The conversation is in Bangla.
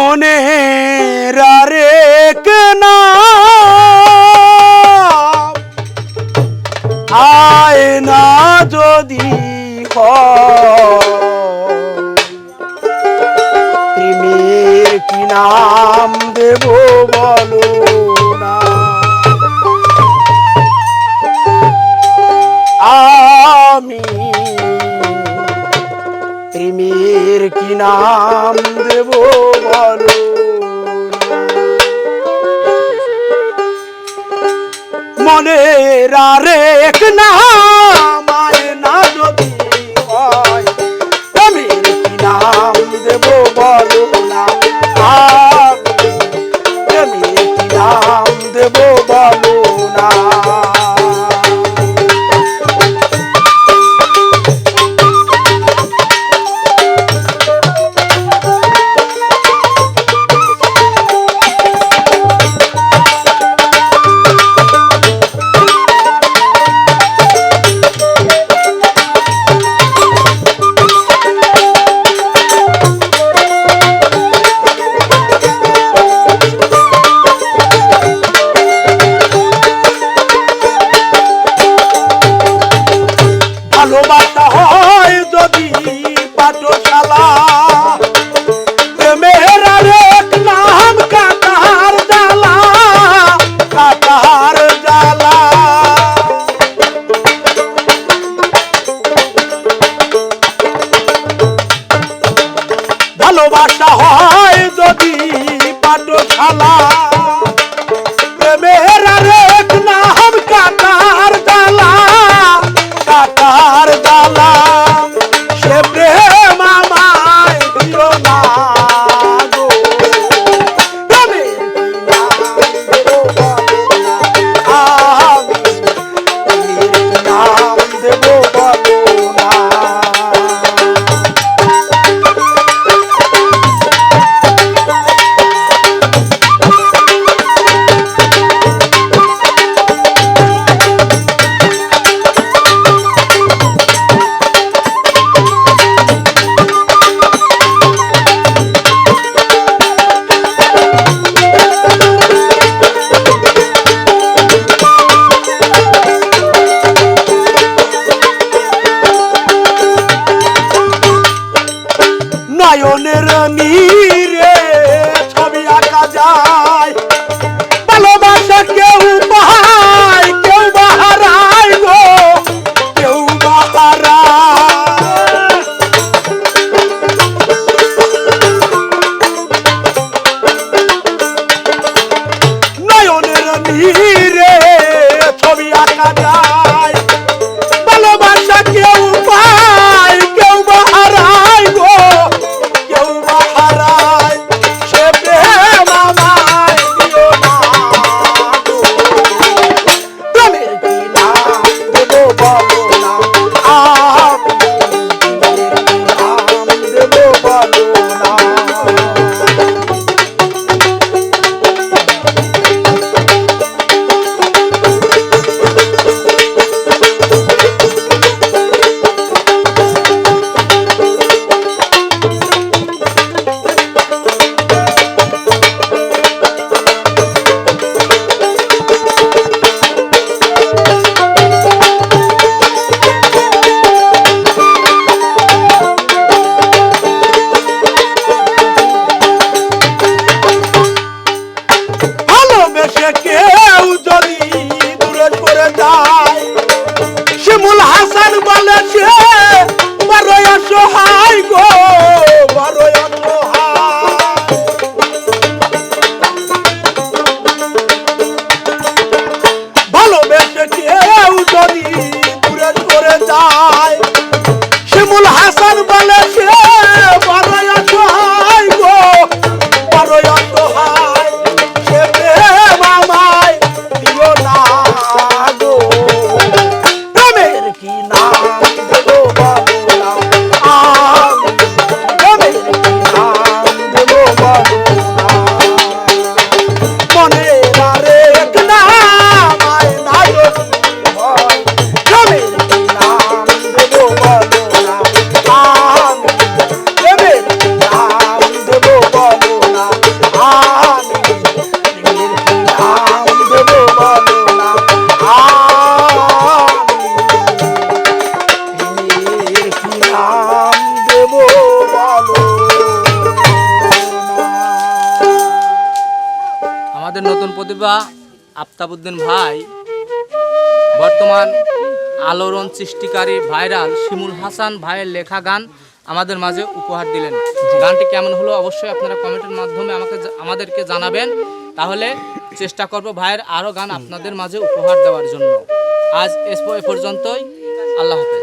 মনে রে কেনা আয় না যদি প্রেমের কি নাম দেবো? तेरा रेख ना যদি পাঠশালা। প্রেমের আরেক নাম কাতার জালা কাতার জালা ভালোবাসা হয় নয়নের নীরে ছবি আঁকা যায়। ভালোবাসা কেউ পাহায় কেউ বাহারায় গো, কেউ বাহারায় নয়নের নীরে ছবি আঁকা অসহায় গো বড় ভালোবেসে কেউ যদি দূরে করে যায় শিমুল হাসান বলে যদিবা আফতাবুদ্দিন ভাই বর্তমান আলোড়ন সৃষ্টিকারী ভাইরাল শিমুল হাসান ভাইয়ের লেখা গান আমাদের মাঝে উপহার দিলেন। গানটি কেমন হলো অবশ্যই আপনারা কমেন্টের মাধ্যমে আমাকে আমাদেরকে জানাবেন। তাহলে চেষ্টা করব ভাইয়ের আরও গান আপনাদের মাঝে উপহার দেওয়ার জন্য। আজ এ পর্যন্তই। আল্লাহ হাফেজ।